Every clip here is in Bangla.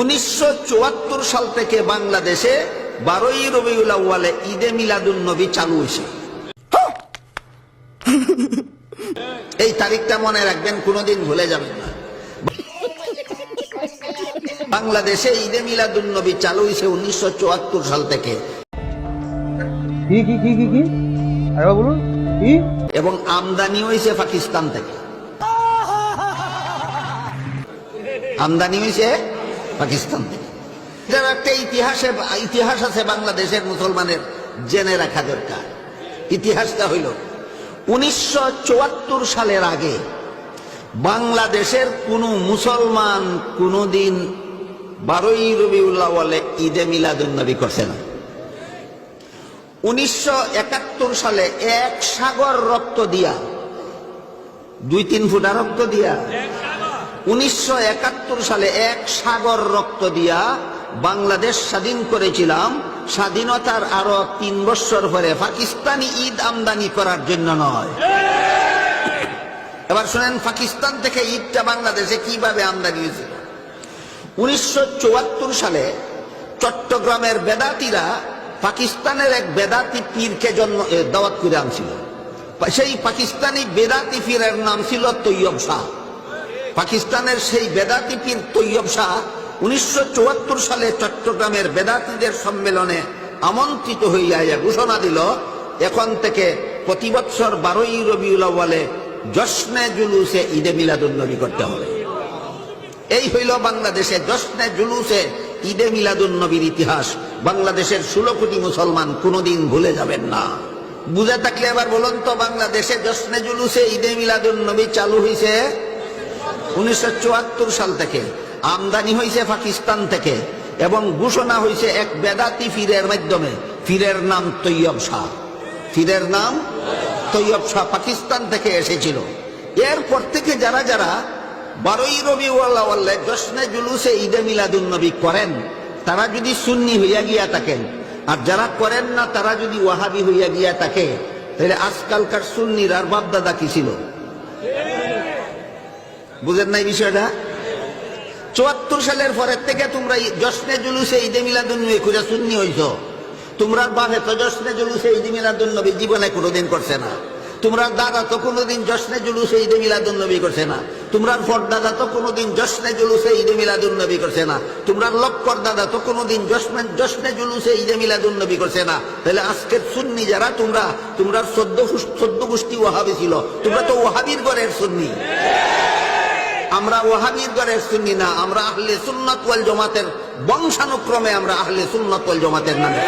উনিশশো চুয়াত্তর সাল থেকে বাংলাদেশে বারোই রবিউল আউ্বালে ঈদে মিলাদুন নবী চালু হয়েছে। এই তারিখটা মনে রাখবেন কোনোদিন ভুলে যাবেন না। বাংলাদেশে ঈদে মিলাদুন নবী চালু হয়েছে উনিশশো চুয়াত্তর সাল থেকে। কি কি কি কি কি? বলুন কি? এবং আমদানি হয়েছে পাকিস্তান থেকে। আমদানি হয়েছে পাকিস্তান। এটার একটা ইতিহাসে ইতিহাস আছে বাংলাদেশের মুসলমানের, জেনে রাখা দরকার। ইতিহাসটা হইল উনিশশো সালের আগে বাংলাদেশের কোনো মুসলমান কোনোদিন বারোই রবিউল্লাহ বলে ঈদে মিলাদুন্নবী করছে না। উনিশশো একাত্তর সালে এক সাগর রক্ত দিয়া, দুই তিন ফুটা রক্ত দিয়া উনিশশো একাত্তর সালে এক সাগর রক্ত দিয়া বাংলাদেশ স্বাধীন করেছিলাম। স্বাধীনতার আরও তিন বছর পরে পাকিস্তানি ঈদ আমদানি করার জন্য নয়। এবার শুনেন, পাকিস্তান থেকে ঈদটা বাংলাদেশে কীভাবে আমদানি হয়েছিল? উনিশশো চুয়াত্তর সালে চট্টগ্রামের বেদাতিরা পাকিস্তানের এক বেদাতি পীরকে জন্ম দাওয়াত করে আনছিল। সেই পাকিস্তানি বেদাতি পীরের নাম ছিল তৈয়ব শাহ। পাকিস্তানের সেই বেদাতি পীর তৈয়ব শাহ উনিশশো চুয়াত্তর সালে চট্টগ্রামের বেদাতিদের সম্মেলনে আমন্ত্রিত হইয়া ইয়া ঘোষণা দিল, এখন থেকে প্রতি বৎসর বারোই রবিউল বলে জশ্নে জুলুসে ঈদে মিলাদুন্নবী করতে হবে। এই হইল বাংলাদেশে জশ্নে জুলুসে ঈদে মিলাদুন নবীর ইতিহাস। বাংলাদেশের ষোলো কোটি মুসলমান কোনোদিন ভুলে যাবেন না। বুঝে থাকলে এবার বলুন তো, বাংলাদেশে জশ্নে জুলুসে ঈদে মিলাদুন নবী চালু হয়েছে উনিশশো চুয়াত্তর সাল থেকে আমদানি হয়েছে পাকিস্তান থেকে এবং ঘোষণা হয়েছে এক বেদাতি ফিরের মাধ্যমে। ফিরের নাম তৈয়ব শাহ। ফিরের নাম তৈয়ব শাহ পাকিস্তান থেকে এসেছিল। এরপর থেকে যারা যারা বারোই রবি ওয়াল্লাহ জশ্নে জুলুসে ঈদে মিলাদুন নবী করেন, তারা যদি সুন্নি হইয়া গিয়া থাকেন, আর যারা করেন না, তারা যদি ওয়াহাবি হইয়া গিয়া থাকে, তাহলে আজকালকার সুন্নির আর বাপদাদা কি ছিল? বুঝেন নাই বিষয়টা? চুয়াত্তর সালের পরের থেকে তোমরা জশ্নে জুলুসে ঈদে মিলাদুন নবী খুঁজে সুন্নি হইছ। তোমরা বাপে তো জশ্নে জুলুসে ঈদে মিলাদুন নবী জীবনে কোনোদিন করছে না। তোমরা দাদা তো কোনোদিন জশ্নে জুলুসে ঈদে মিলাদুন নবী করছে না। তোমরা দাদা তো কোনোদিন জশ্নে জুলুসে ঈদে মিলাদুন নবী করছে না। তোমরা লক্কর দাদা তো কোনোদিন জশ্নে জশ্নে জুলুসে ঈদে মিলাদুন নবী করছে না। তাহলে আজকের সুন্নি যারা তোমরা তোমরা চোদ্দ সদ্য গোষ্ঠী ওহাবি ছিল। তোমরা তো ওহাবির ঘরের সুন্নি। আমরা ওহাবির ঘরের সুন্নি না, আমরা আহলে সুন্নত ওয়াল জমাতের বংশানুক্রমে আমরা আহলে সুন্নত ওয়াল জমাতের নামে।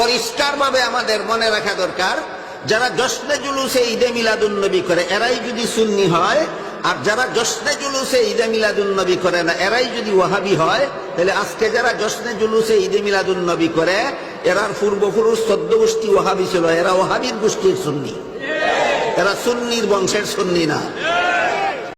পরিষ্কারভাবে আমাদের মনে রাখা দরকার, যারা জশ্নে জুলুসে ঈদে মিলাদুন নবী করে, এরাই যদি সুন্নি হয় আর যারা জশ্নে জুলুসে ঈদে মিলাদুল নবী করে না, এরাই যদি ওয়াহাবি হয়, তাহলে আজকে যারা জশ্নে জুলুসে ঈদে মিলাদুল নবী করে, এরার পূর্বপুরুষ চোদ্দ গোষ্ঠী ওয়াহাবি ছিল, এরা ওয়াহাবির গোষ্ঠীর সুন্নি। এরা সুন্নির বংশের সুন্নি না।